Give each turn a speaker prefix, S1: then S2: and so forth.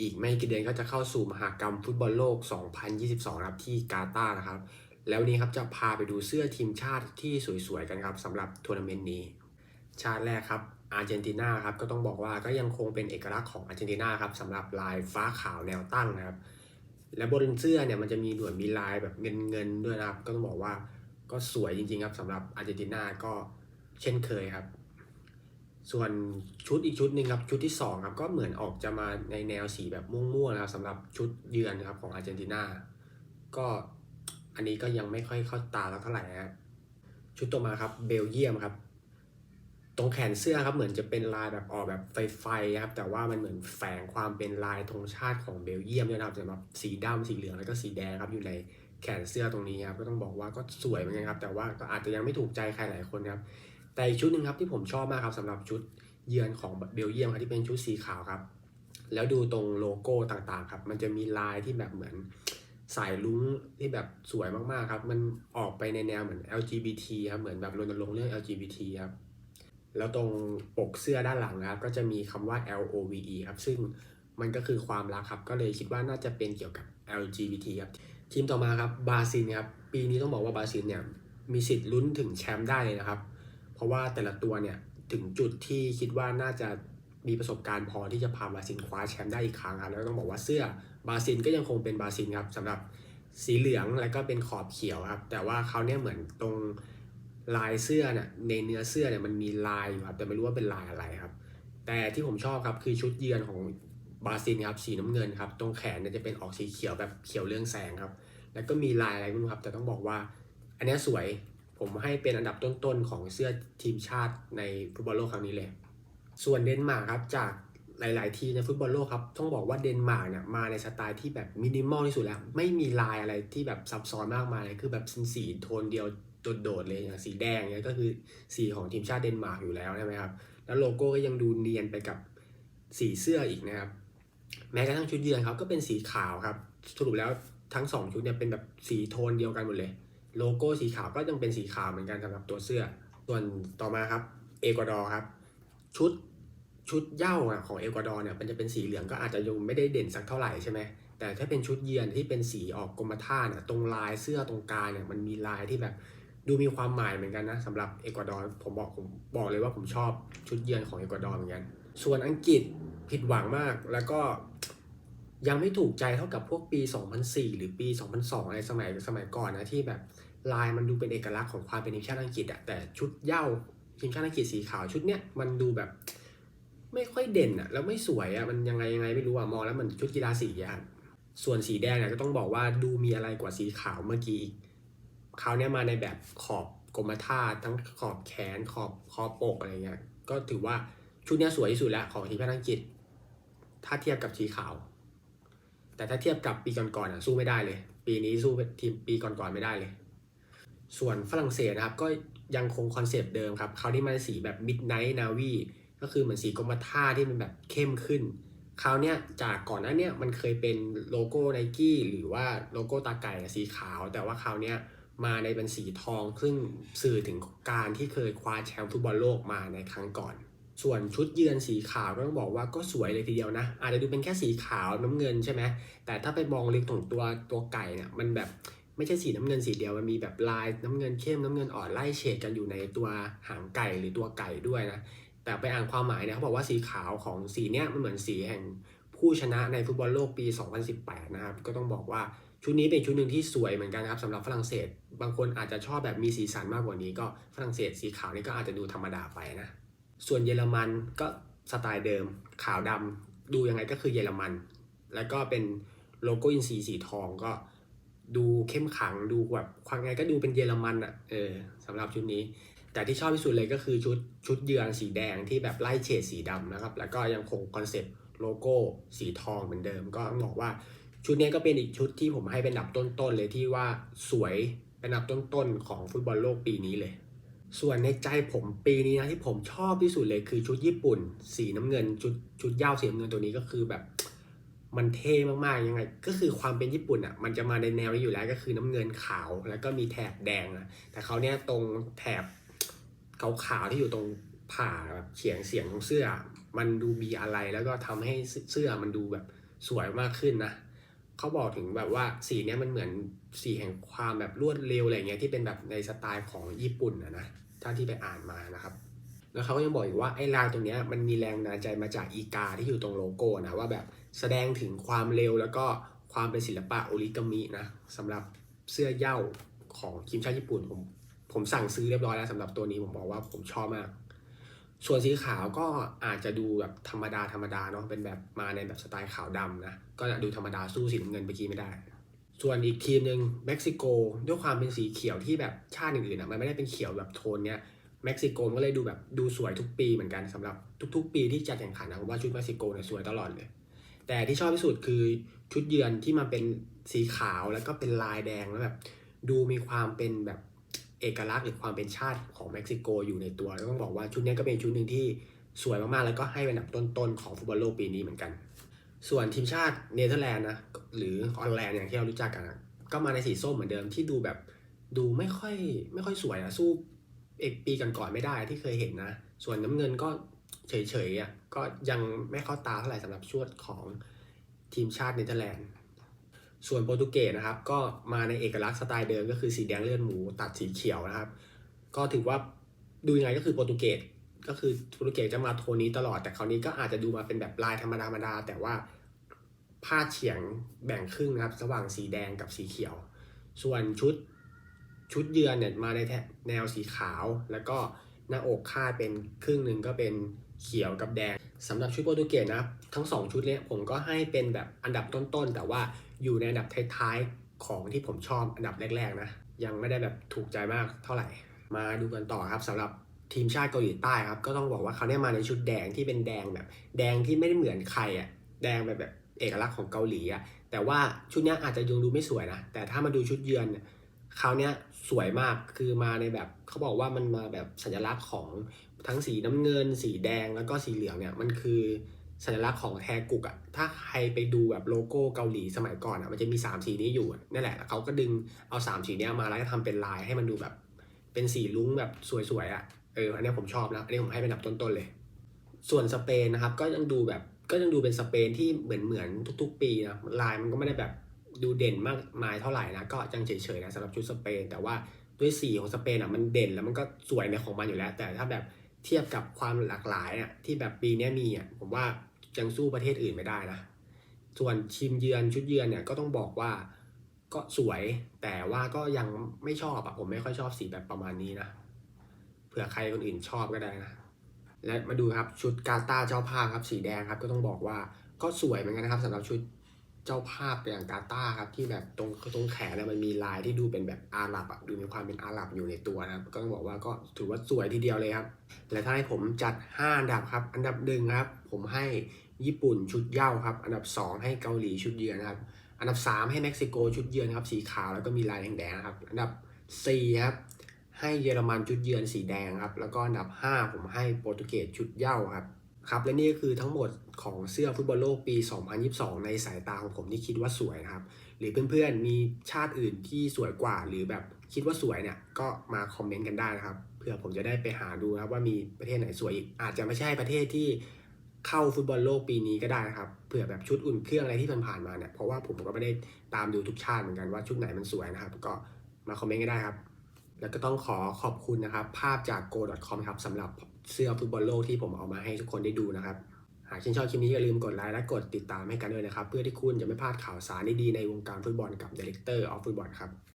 S1: อีกไม่กี่เดือนก็จะเข้าสู่มหากรรมฟุตบอลโลก 2022 ครับที่กาตาร์นะครับ แล้ววันนี้ครับจะพาไปดูเสื้อทีมชาติที่สวยๆกันครับสำหรับทัวร์นาเมนต์นี้ ชาติแรกครับอาร์เจนตินาครับก็ต้องบอกว่าก็ยังคงเป็นเอกลักษณ์ของอาร์เจนตินาครับสำหรับลายฟ้าขาวแนวตั้งนะครับ และบนเสื้อเนี่ยมันจะมีหนวดมีลายแบบเงินเงินๆด้วยนะครับ ก็ต้องบอกว่าก็สวยจริงๆครับสำหรับอาร์เจนตินาก็เช่นเคยครับ ส่วนชุดอีกชุดหนึ่งครับชุดที่สองครับก็เหมือนออกจะมาในแนวสีแบบม่วงๆนะครับสำหรับชุดเยือนครับของอาร์เจนตินาก็อันนี้ก็ยังไม่ค่อยเข้าตาแล้วเท่าไหร่นะชุดต่อมาครับเบลเยียมครับตรงแขนเสื้อครับเหมือนจะเป็นลายแบบออกแบบไฟๆครับแต่ว่ามันเหมือนแฝงความเป็นลายธงชาติของเบลเยียมด้วยนะครับสำหรับสีดำสีเหลืองแล้วก็สีแดงครับอยู่ในแขนเสื้อตรงนี้ครับก็ต้องบอกว่าก็สวยเหมือนกันครับแต่ว่าก็อาจจะยังไม่ถูกใจใครหลายคนครับ แต่อีกชุดหนึ่งครับที่ผมชอบมากครับสำหรับชุดเยือนของเบลเยียมครับที่เป็นชุดสีขาวครับ แล้วดูตรงโลโก้ต่างๆครับ มันจะมีลายที่แบบเหมือนสายลุ้งที่แบบสวยมากๆครับ มันออกไปในแนวเหมือน LGBT ครับ เหมือนแบบรณรงค์เรื่อง LGBT ครับ แล้วตรงปกเสื้อด้านหลังนะครับ ก็จะมีคำว่า L O V E ครับ ซึ่งมันก็คือความรักครับ ก็เลยคิดว่าน่าจะเป็นเกี่ยวกับ LGBT ครับ ทีมต่อมาครับบราซิลครับ ปีนี้ต้องบอกว่าบราซิลเนี่ยมีสิทธิ์ลุ้นถึงแชมป์ได้เลยนะครับ เพราะว่าแต่ละตัวเนี่ยถึงจุดที่คิดว่าน่าจะมีประสบการณ์พอที่จะพาบราซิลคว้าแชมป์ได้อีกครั้งครับแล้วต้องบอกว่าเสื้อบราซิลก็ยังคงเป็นบราซิลครับสำหรับสีเหลืองแล้วก็เป็นขอบเขียวครับ แต่ว่าเขาเนี่ยเหมือนตรงลายเสื้อเนี่ยในเนื้อเสื้อเนี่ยมันมีลายอยู่ครับแต่ไม่รู้ว่าเป็นลายอะไรครับ แต่ที่ผมชอบครับคือชุดเยือนของบราซิลครับสีน้ำเงินครับตรงแขนเนี่ยจะเป็นออกสีเขียวแบบเขียวเรืองแสงครับ แล้วก็มีลายอะไรไม่รู้ครับ แต่ต้องบอกว่า อันนี้สวย ผมให้เป็นอันดับต้นๆของเสื้อทีมชาติในฟุตบอลโลกครั้งนี้เลย ส่วนเดนมาร์กครับจากหลาย ๆ ทีในฟุตบอลโลกครับ ต้องบอกว่าเดนมาร์กเนี่ยมาในสไตล์ที่แบบมินิมอลที่สุดแล้ว ไม่มีลายอะไรที่แบบซับซ้อนมากมายเลยคือแบบสีโทนเดียวโดด ๆ เลยอย่างสีแดงเนี่ยก็คือสีของทีมชาติเดนมาร์กอยู่แล้วใช่ไหมครับ แล้วโลโก้ก็ยังดูเนียนไปกับสีเสื้ออีกนะครับ แม้กระทั่งชุดเยือนครับก็เป็นสีขาวครับ สรุปแล้วทั้งสองชุดเนี่ยเป็นแบบสีโทนเดียวกันหมดเลย โลโก้สีขาวก็ยังเป็นสีขาวเหมือนกันสำหรับตัวเสื้อ ส่วนต่อมาครับเอกวาดอร์ครับ ชุดชุดเย้าของเอกวาดอร์เนี่ยมันจะเป็นสีเหลืองก็อาจจะยังไม่ได้เด่นสักเท่าไหร่ใช่ไหมแต่ถ้าเป็นชุดเยือนที่เป็นสีออกกรมท่าเนี่ยตรงลายเสื้อตรงกลางเนี่ยมันมีลายที่แบบดูมีความหมายเหมือนกันนะสำหรับเอกวาดอร์ผมบอกผมบอกเลยว่าผมชอบชุดเยือนของเอกวาดอร์เหมือนกัน ส่วนอังกฤษผิดหวังมากแล้วก็ ยังไม่ถูกใจเท่ากับพวกปี 2004 หรือปี 2002อะไรสมัยสมัยก่อนนะที่แบบลายมันดูเป็นเอกลักษณ์ของความเป็นทีมชาติอังกฤษอะแต่ชุดเย้าทีมชาติอังกฤษสีขาวชุดเนี้ยมันดูแบบ ไม่ค่อยเด่นอะแล้วไม่สวยอะมันยังไงยังไงไม่รู้อะมองแล้วมันชุดกีฬาสีอะส่วนสีแดงเนี่ยก็ต้องบอกว่าดูมีอะไรกว่าสีขาวเมื่อกี้อีกคราวเนี้ยมาในแบบขอบกรมท่าทั้งขอบแขนขอบคอปกอะไรเงี้ยก็ถือว่าชุดเนี้ยสวยที่สุดแล้วของทีมชาติอังกฤษ ถ้าเทียบกับสีขาว แต่ถ้าเทียบกับปีก่อนๆอะสู้ไม่ได้เลย ปีนี้สู้ทีมปีก่อนๆไม่ได้เลย ส่วนฝรั่งเศสนะครับก็ยังคงคอนเซปต์เดิมครับคราวนี้มันสีแบบ Midnight Navy ก็คือเหมือนสีกรมท่าที่มันแบบเข้มขึ้น คราวเนี้ยจากก่อนหน้าเนี้ยมันเคยเป็นโลโก้ไนกี้หรือว่าโลโก้ตาไก่สีขาว แต่ว่าคราวเนี้ยมาในเป็นสีทองซึ่งสื่อถึงการที่เคยคว้าแชมป์ฟุตบอลโลกมาในครั้งก่อน ส่วนชุดเยือนสีขาวก็ต้องบอกว่าก็สวยเลยทีเดียวนะ อาจจะดูเป็นแค่สีขาวน้ำเงินใช่ไหมแต่ถ้าไปมองลึกของตัวตัวไก่เนี่ยมันแบบไม่ใช่สีน้ำเงินสีเดียวมันมีแบบลายน้ำเงินเข้มน้ำเงินอ่อนไล่เฉดกันอยู่ในตัวหางไก่หรือตัวไก่ด้วยนะแต่ไปอ่านความหมายเนี่ยเขาบอกว่าสีขาวของสีเนี้ยมันเหมือนสีแห่งผู้ชนะในฟุตบอลโลกปี 2018 นะครับก็ต้องบอกว่าชุดนี้เป็นชุดหนึ่งที่สวยเหมือนกันครับสำหรับฝรั่งเศส บางคนอาจจะชอบแบบมีสีสันมากกว่านี้ก็ฝรั่งเศสสีขาวนี่ก็อาจจะดูธรรมดาไปนะ ส่วนเยอรมันก็สไตล์เดิม ขาวดำดูยังไงก็คือเยอรมัน แล้วก็เป็นโลโก้อินซีสีทองก็ดูเข้มขังดูแบบความไงก็ดูเป็นเยอรมันอะเออสำหรับชุดนี้ แต่ที่ชอบที่สุดเลยก็คือชุดชุดเยือนสีแดงที่แบบไล่เฉดสีดำนะครับ แล้วก็ยังคงคอนเซปต์โลโก้สีทองเหมือนเดิม ก็ต้องบอกว่าชุดนี้ก็เป็นอีกชุดที่ผมให้เป็นอันดับต้นๆเลยที่ว่าสวยเป็นอันดับต้นๆของฟุตบอลโลกปีนี้เลย ส่วนในใจผมปีนี้นะที่ผมชอบที่สุดเลยคือชุดญี่ปุ่น สีน้ำเงินชุดชุดยาวสีน้ำเงินตัวนี้ก็คือแบบมันเท่มากๆยังไง ก็คือความเป็นญี่ปุ่นอะมันจะมาในแนวนี้อยู่แล้วก็คือน้ำเงินขาวแล้วก็มีแถบแดงอะแต่เขาเนี้ยตรงแถบขาวๆที่อยู่ตรงผ่าแบบเฉียงเสียงของเสื้อ มันดูมีอะไรแล้วก็ทำให้เสื้อมันดูแบบสวยมากขึ้นนะ เขาบอกถึงแบบว่าสีเนี้ยมันเหมือนสีแห่งความแบบรวดเร็วอะไรเงี้ยที่เป็นแบบในสไตล์ของญี่ปุ่นนะนะถ้าที่ไปอ่านมานะครับแล้วเขาก็ยังบอกอีกว่าไอ้ลายตรงเนี้ยมันมีแรงนาใจมาจากอีกาที่อยู่ตรงโลโก้นะว่าแบบแสดงถึงความเร็วแล้วก็ความเป็นศิลปะโอริกามินะสำหรับเสื้อเย้าของทีมชาติญี่ปุ่นผมผมสั่งซื้อเรียบร้อยแล้วสำหรับตัวนี้ผมบอกว่าผมชอบมาก ส่วนสีขาวก็อาจจะดูแบบธรรมดาธรรมดาเนาะเป็นแบบมาในแบบสไตล์ขาวดำนะก็ดูธรรมดาสู้สีน้ำเงินเมื่อกี้ไม่ได้ ส่วนอีกทีมหนึ่งเม็กซิโกด้วยความเป็นสีเขียวที่แบบชาติอื่นๆอะมันไม่ได้เป็นเขียวแบบโทนเนี้ยเม็กซิโกก็เลยดูแบบดูสวยทุกปีเหมือนกันสำหรับทุก ๆ ปีที่จัดแข่งขันนะผมว่าชุดเม็กซิโกเนี่ยสวยตลอดเลย แต่ที่ชอบที่สุดคือชุดเยือนที่มันเป็นสีขาวแล้วก็เป็นลายแดงแล้วแบบดูมีความเป็นแบบ เอกลักษณ์หรือความเป็นชาติของเม็กซิโกอยู่ในตัวต้องบอกว่าชุดนี้ก็เป็นชุดหนึ่งที่สวยมากๆ แล้วก็ให้เป็นอันดับต้นๆ ของฟุตบอลโลกปีนี้เหมือนกัน ส่วนทีมชาติเนเธอร์แลนด์นะหรือฮอลแลนด์อย่างที่เรารู้จักกันนะก็มาในสีส้มเหมือนเดิมที่ดูแบบดูไม่ค่อยไม่ค่อยสวยอะสู้เอกปีก่อนๆไม่ได้ที่เคยเห็นนะ ส่วนน้ำเงินก็เฉยๆอะก็ยังไม่เข้าตาเท่าไหร่สำหรับชุดของทีมชาติเนเธอร์แลนด์ ส่วนโปรตุเกสนะครับ ก็มาในเอกลักษณ์สไตล์เดิมก็คือสีแดงเลือดหมูตัดสีเขียวนะครับ ก็ถือว่าดูยังไงก็คือโปรตุเกสก็คือโปรตุเกสจะมาโทนนี้ตลอดแต่คราวนี้ก็อาจจะดูมาเป็นแบบลายธรรมดาธรรมดาแต่ว่าผ้าเฉียงแบ่งครึ่งนะครับระหว่างสีแดงกับสีเขียว ส่วนชุดชุดเยือนเนี่ยมาในแนวสีขาว แล้วก็หน้าอกคาดเป็นครึ่งหนึ่งก็เป็นเขียวกับแดงสำหรับชุดโปรตุเกสนะครับทั้งสองชุดเนี้ยผมก็ให้เป็นแบบอันดับต้นๆ แต่ว่า อยู่ในอันดับท้ายๆของที่ผมชอบอันดับแรกๆนะ ยังไม่ได้แบบถูกใจมากเท่าไหร่ มาดูกันต่อครับสำหรับทีมชาติเกาหลีใต้ครับ ก็ต้องบอกว่าเขาได้มาในชุดแดงที่เป็นแดงแบบ แดงที่ไม่ได้เหมือนใครอะแดงแบบแบบเอกลักษณ์ของเกาหลีอะแต่ว่าชุดนี้อาจจะยังดูไม่สวยนะ แต่ถ้ามาดูชุดเยือนเนี่ยคราวนี้สวยมากคือมาในแบบเขาบอกว่ามันมาแบบสัญลักษณ์ของทั้งสีน้ำเงิน สีแดงแล้วก็สีเหลืองเนี่ยมันคือ สัญลักษณ์ของแทกุกอะถ้าใครไปดูแบบโลโก้เกาหลีสมัยก่อนอะมันจะมี 3 สีนี้อยู่นั่นแหละแล้วเขาก็ดึงเอา 3 สีนี้มาแล้วก็ทำเป็นลายให้มันดูแบบเป็นสีลุ้งแบบสวยๆอะเอออันนี้ผมชอบนะอันนี้ผมให้เป็นอันดับต้นๆเลย ส่วนสเปนนะครับก็ยังดูแบบก็ยังดูเป็นสเปนที่เหมือนเหมือนทุก ๆ ปีนะลายมันก็ไม่ได้แบบดูเด่นมากมายเท่าไหร่นะก็ยังเฉยๆนะสำหรับชุดสเปน แต่ว่าด้วยสีของสเปนอะมันเด่นแล้วมันก็สวยในของมันอยู่แล้ว แต่ถ้าแบบเทียบกับความหลากหลายอะที่แบบปีนี้มีอะผมว่า ยังสู้ประเทศอื่นไม่ได้นะ ส่วนทีมเยือนชุดเยือนเนี่ยก็ต้องบอกว่าก็สวยแต่ว่าก็ยังไม่ชอบอะผมไม่ค่อยชอบสีแบบประมาณนี้นะเผื่อใครคนอื่นชอบก็ได้นะ และมาดูครับชุดกาตาเจ้าภาพครับสีแดงครับก็ต้องบอกว่าก็สวยเหมือนกันนะครับสำหรับชุดเจ้าภาพอย่างกาตาครับที่แบบตรงตรงแขนนะมันมีลายที่ดูเป็นแบบอาหรับอะดูมีความเป็นอาหรับอยู่ในตัวนะครับ ก็ต้องบอกว่าก็ถือว่าสวยทีเดียวเลยครับ และถ้าให้ผมจัด5อันดับครับ อันดับหนึ่งครับ ผมให้ ญี่ปุ่นชุดเย้าครับ อันดับ 2 ให้เกาหลีชุดเยือนนะครับ อันดับ 3 ให้เม็กซิโกชุดเยือนครับสีขาวแล้วก็มีลายแดงๆนะครับ อันดับ4ครับให้เยอรมันชุดเยือนสีแดงครับ แล้วก็อันดับ 5 ผมให้โปรตุเกสชุดเย้าครับครับและนี่ก็คือทั้งหมดของเสื้อฟุตบอลโลกปี 2022 ในสายตาของผมที่คิดว่าสวยนะครับ หรือเพื่อนๆมีชาติอื่นที่สวยกว่า หรือแบบคิดว่าสวยเนี่ยก็มาคอมเมนต์กันได้นะครับเพื่อผมจะได้ไปหาดูครับว่ามีประเทศไหนสวยอีกอาจจะไม่ใช่ประเทศที่ เข้าฟุตบอลโลกปีนี้ก็ได้นะครับเผื่อแบบชุดอุ่นเครื่องอะไรที่ผ่านๆมาเนี่ยเพราะว่าผมก็ไม่ได้ตามดูทุกชาติเหมือนกันว่าชุดไหนมันสวยนะครับ ก็มาคอมเมนต์กันได้ครับ แล้วก็ต้องขอขอบคุณนะครับ ภาพจาก go.com ครับสำหรับเสื้อฟุตบอลโลกที่ผมเอามาให้ทุกคนได้ดูนะครับ หากชื่นชอบคลิปนี้อย่าลืมกดไลค์และกดติดตามให้กันด้วยนะครับ เพื่อที่คุณจะไม่พลาดข่าวสารดีๆในวงการฟุตบอลกับ Director of Football ครับ